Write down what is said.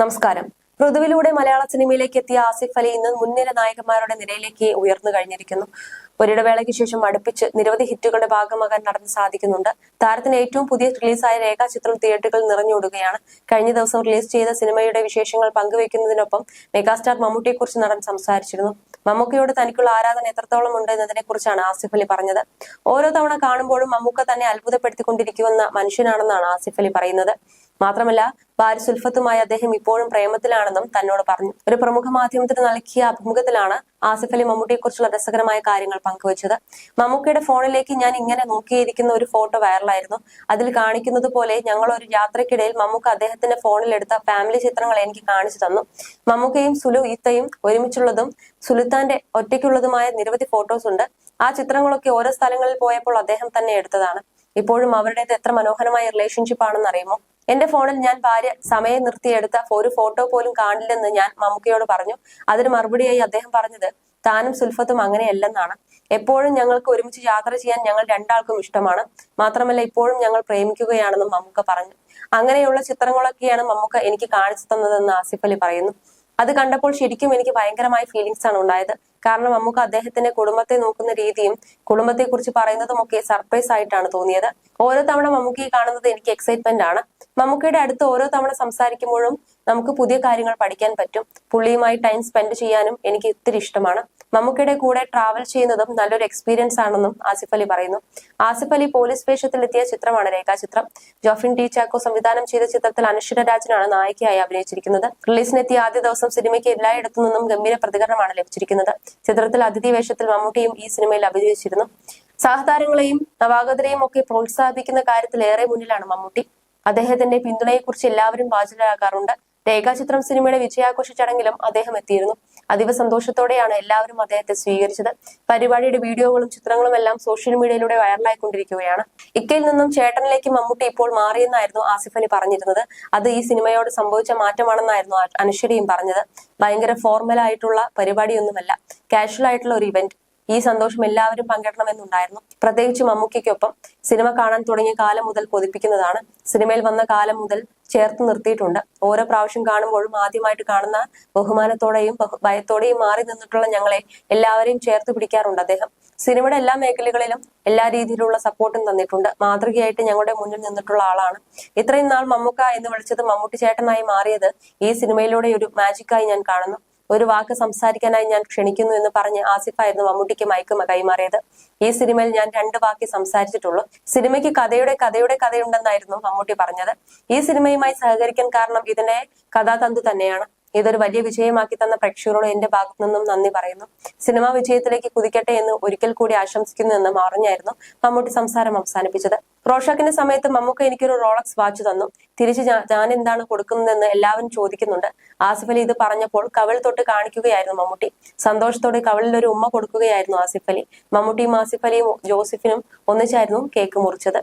നമസ്കാരം. ഋതുവിലൂടെ മലയാള സിനിമയിലേക്ക് എത്തിയ ആസിഫ് അലി ഇന്ന് മുൻനിര നായകന്മാരുടെ നിരയിലേക്ക് ഉയർന്നു കഴിഞ്ഞിരിക്കുന്നു. ഒരിടവേളയ്ക്ക് ശേഷം അടുപ്പിച്ച് നിരവധി ഹിറ്റുകളുടെ ഭാഗമാകാൻ നടന്ന് സാധിക്കുന്നുണ്ട്. താരത്തിന് ഏറ്റവും പുതിയ റിലീസായ രേഖാചിത്രം തിയേറ്ററുകൾ നിറഞ്ഞോടുകയാണ് കഴിഞ്ഞ ദിവസം റിലീസ് ചെയ്ത സിനിമയുടെ വിശേഷങ്ങൾ പങ്കുവയ്ക്കുന്നതിനൊപ്പം മെഗാസ്റ്റാർ മമ്മൂട്ടിയെക്കുറിച്ച് നടൻ സംസാരിച്ചിരുന്നു. മമ്മൂക്കയോട് തനിക്കുള്ള ആരാധന എത്രത്തോളം ഉണ്ട് എന്നതിനെ കുറിച്ചാണ് ആസിഫ് അലി പറഞ്ഞത്. ഓരോ തവണ കാണുമ്പോഴും മമ്മൂക്ക തന്നെ അത്ഭുതപ്പെടുത്തിക്കൊണ്ടിരിക്കുമെന്ന മനുഷ്യനാണെന്നാണ് ആസിഫ് അലി പറയുന്നത്. മാത്രമല്ല ബാരി സുൽഫത്തുമായി അദ്ദേഹം ഇപ്പോഴും പ്രേമത്തിലാണെന്നും തന്നോട് പറഞ്ഞു. ഒരു പ്രമുഖ മാധ്യമത്തിന് നൽകിയ അഭിമുഖത്തിലാണ് ആസിഫ് അലി മമ്മൂട്ടിയെക്കുറിച്ചുള്ള രസകരമായ കാര്യങ്ങൾ പങ്കുവച്ചത്. മമ്മൂക്കയുടെ ഫോണിലേക്ക് ഞാൻ ഇങ്ങനെ നോക്കിയിരിക്കുന്ന ഒരു ഫോട്ടോ വൈറലായിരുന്നു. അതിൽ കാണിക്കുന്നത് പോലെ ഞങ്ങൾ ഒരു യാത്രക്കിടയിൽ മമ്മൂക്ക അദ്ദേഹത്തിന്റെ ഫോണിലെടുത്ത ഫാമിലി ചിത്രങ്ങൾ എനിക്ക് കാണിച്ചു തന്നു. മമ്മൂക്കയും സുലു ഈത്തയും ഒരുമിച്ചുള്ളതും സുലുത്താന്റെ ഒറ്റയ്ക്കുള്ളതുമായ നിരവധി ഫോട്ടോസ് ഉണ്ട്. ആ ചിത്രങ്ങളൊക്കെ ഓരോ സ്ഥലങ്ങളിൽ പോയപ്പോൾ അദ്ദേഹം തന്നെ എടുത്തതാണ്. ഇപ്പോഴും അവരുടേത് എത്ര മനോഹരമായ റിലേഷൻഷിപ്പ് ആണെന്ന് അറിയുമോ? എന്റെ ഫോണിൽ ഞാൻ ഭാര്യ സമയം നിർത്തിയെടുത്ത ഒരു ഫോട്ടോ പോലും കാണില്ലെന്ന് ഞാൻ മമ്മൂക്കയോട് പറഞ്ഞു. അതിന് മറുപടിയായി അദ്ദേഹം പറഞ്ഞത് താനും സുൽഫത്തും അങ്ങനെയല്ലെന്നാണ്. എപ്പോഴും ഞങ്ങൾക്ക് ഒരുമിച്ച് യാത്ര ചെയ്യാൻ ഞങ്ങൾ രണ്ടാൾക്കും ഇഷ്ടമാണ്. മാത്രമല്ല ഇപ്പോഴും ഞങ്ങൾ പ്രേമിക്കുകയാണെന്നും മമ്മൂക്ക പറഞ്ഞു. അങ്ങനെയുള്ള ചിത്രങ്ങളൊക്കെയാണ് മമ്മൂക്ക എനിക്ക് കാണിച്ചു തന്നതെന്ന് ആസിഫലി പറയുന്നു. അത് കണ്ടപ്പോൾ ശരിക്കും എനിക്ക് ഭയങ്കരമായ ഫീലിങ്സ് ആണ് ഉണ്ടായത്. കാരണം നമുക്ക് അദ്ദേഹത്തിന്റെ കുടുംബത്തെ നോക്കുന്ന രീതിയും കുടുംബത്തെ കുറിച്ച് പറയുന്നതും ഒക്കെ സർപ്രൈസ് ആയിട്ടാണ് തോന്നിയത്. ഓരോ തവണ മമ്മൂക്കയെ കാണുന്നത് എനിക്ക് എക്സൈറ്റ്മെന്റ് ആണ്. മമ്മൂക്കയുടെ അടുത്ത് ഓരോ തവണ സംസാരിക്കുമ്പോഴും നമുക്ക് പുതിയ കാര്യങ്ങൾ പഠിക്കാൻ പറ്റും. പുള്ളിയുമായി ടൈം സ്പെൻഡ് ചെയ്യാനും എനിക്ക് ഇത്തിരി ഇഷ്ടമാണ്. മമ്മൂക്കയുടെ കൂടെ ട്രാവൽ ചെയ്യുന്നതും നല്ലൊരു എക്സ്പീരിയൻസ് ആണെന്നും ആസിഫ് അലി പറയുന്നു. ആസിഫ് അലി പോലീസ് വേഷത്തിലെത്തിയ ചിത്രമാണ് രേഖാചിത്രം. ജോഫിൻ ടി ചാക്കോ സംവിധാനം ചെയ്ത ചിത്രത്തിൽ അനശ്വര രാജനാണ് നായികയായി അഭിനയിച്ചിരിക്കുന്നത്. റിലീസിനെത്തിയ ആദ്യ ദിവസം സിനിമയ്ക്ക് എല്ലായിടത്തു നിന്നും ഗംഭീര പ്രതികരണമാണ് ലഭിച്ചിരിക്കുന്നത്. ചിത്രത്തിൽ അതിഥി വേഷത്തിൽ മമ്മൂട്ടിയും ഈ സിനിമയിൽ അഭിനയിച്ചിരുന്നു. സഹതാരങ്ങളെയും നവാഗതരെയും ഒക്കെ പ്രോത്സാഹിപ്പിക്കുന്ന കാര്യത്തിൽ ഏറെ മുന്നിലാണ് മമ്മൂട്ടി. അദ്ദേഹത്തിന്റെ പിന്തുണയെക്കുറിച്ച് എല്ലാവരും വാചിതരാകാറുണ്ട് രേഖാചിത്രം സിനിമയുടെ വിജയാഘോഷ ചടങ്ങിലും അദ്ദേഹം എത്തിയിരുന്നു. അതീവ സന്തോഷത്തോടെയാണ് എല്ലാവരും അദ്ദേഹത്തെ സ്വീകരിച്ചത്. പരിപാടിയുടെ വീഡിയോകളും ചിത്രങ്ങളും എല്ലാം സോഷ്യൽ മീഡിയയിലൂടെ വൈറലായിക്കൊണ്ടിരിക്കുകയാണ്. ഇക്കയിൽ നിന്നും ചേട്ടനിലേക്ക് മമ്മൂട്ടി ഇപ്പോൾ മാറിയെന്നായിരുന്നു ആസിഫ് അലി പറഞ്ഞിരുന്നത്. അത് ഈ സിനിമയോട് സംഭവിച്ച മാറ്റമാണെന്നായിരുന്നു അനശ്വരിയും പറഞ്ഞത്. ഭയങ്കര ഫോർമൽ ആയിട്ടുള്ള പരിപാടിയൊന്നുമല്ല. കാഷ്വൽ ആയിട്ടുള്ള ഒരു ഇവന്റ്. ഈ സന്തോഷം എല്ലാവരും പങ്കിടണമെന്നുണ്ടായിരുന്നു. പ്രത്യേകിച്ച് മമ്മൂക്കൊപ്പം സിനിമ കാണാൻ തുടങ്ങിയ കാലം മുതൽ കൊതിപ്പിക്കുന്നതാണ്. സിനിമയിൽ വന്ന കാലം മുതൽ ചേർത്ത് നിർത്തിയിട്ടുണ്ട്. ഓരോ പ്രാവശ്യം കാണുമ്പോഴും ആദ്യമായിട്ട് കാണുന്ന ബഹുമാനത്തോടെയും ഭയത്തോടെയും മാറി നിന്നിട്ടുള്ള ഞങ്ങളെ എല്ലാവരെയും ചേർത്ത് പിടിക്കാറുണ്ട് അദ്ദേഹം. സിനിമയുടെ എല്ലാ മേഖലകളിലും എല്ലാ രീതിയിലുള്ള സപ്പോർട്ടും തന്നിട്ടുണ്ട്. മാതൃകയായിട്ട് ഞങ്ങളുടെ മുന്നിൽ നിന്നിട്ടുള്ള ആളാണ്. ഇത്രയും നാൾ മമ്മൂക്ക എന്ന് വിളിച്ചത് മമ്മൂട്ടി ചേട്ടനായി മാറിയത് ഈ സിനിമയിലൂടെ ഒരു മാജിക്കായി ഞാൻ കാണുന്നു. ഒരു വാക്ക് സംസാരിക്കാനായി ഞാൻ ക്ഷണിക്കുന്നു എന്ന് പറഞ്ഞ് ആസിഫായിരുന്നു മമ്മൂട്ടിക്ക് മയക്ക് കൈമാറിയത്. ഈ സിനിമയിൽ ഞാൻ രണ്ട് വാക്കി സംസാരിച്ചിട്ടുള്ളൂ. സിനിമയ്ക്ക് കഥയുടെ കഥയുടെ കഥയുണ്ടെന്നായിരുന്നു മമ്മൂട്ടി പറഞ്ഞത്. ഈ സിനിമയുമായി സഹകരിക്കാൻ കാരണം ഇതിന്റെ കഥാതന്തു തന്നെയാണ്. ഇതൊരു വലിയ വിജയമാക്കി തന്ന പ്രേക്ഷകരോട് എന്റെ ഭാഗത്തു നിന്നും നന്ദി പറയുന്നു. സിനിമാ വിജയത്തിലേക്ക് കുതിക്കട്ടെ എന്ന് ഒരിക്കൽ കൂടി ആശംസിക്കുന്നു എന്ന് അറിഞ്ഞായിരുന്നു മമ്മൂട്ടി സംസാരം അവസാനിപ്പിച്ചത്. റോഷാക്കിന്റെ സമയത്ത് മമ്മൂക്ക എനിക്കൊരു റോളക്സ് വാച്ച് തന്നു. തിരിച്ച് ഞാൻ എന്താണ് കൊടുക്കുന്നതെന്ന് എല്ലാവരും ചോദിക്കുന്നുണ്ട്. ആസിഫ് അലി ഇത് പറഞ്ഞപ്പോൾ കവിൾ തൊട്ട് കാണിക്കുകയായിരുന്നു മമ്മൂട്ടി. സന്തോഷത്തോടെ കവിളിൽ ഒരു ഉമ്മ കൊടുക്കുകയായിരുന്നു ആസിഫ് അലി. മമ്മൂട്ടിയും ആസിഫ് അലിയും ജോസഫിനും ഒന്നിച്ചായിരുന്നു കേക്ക് മുറിച്ചത്.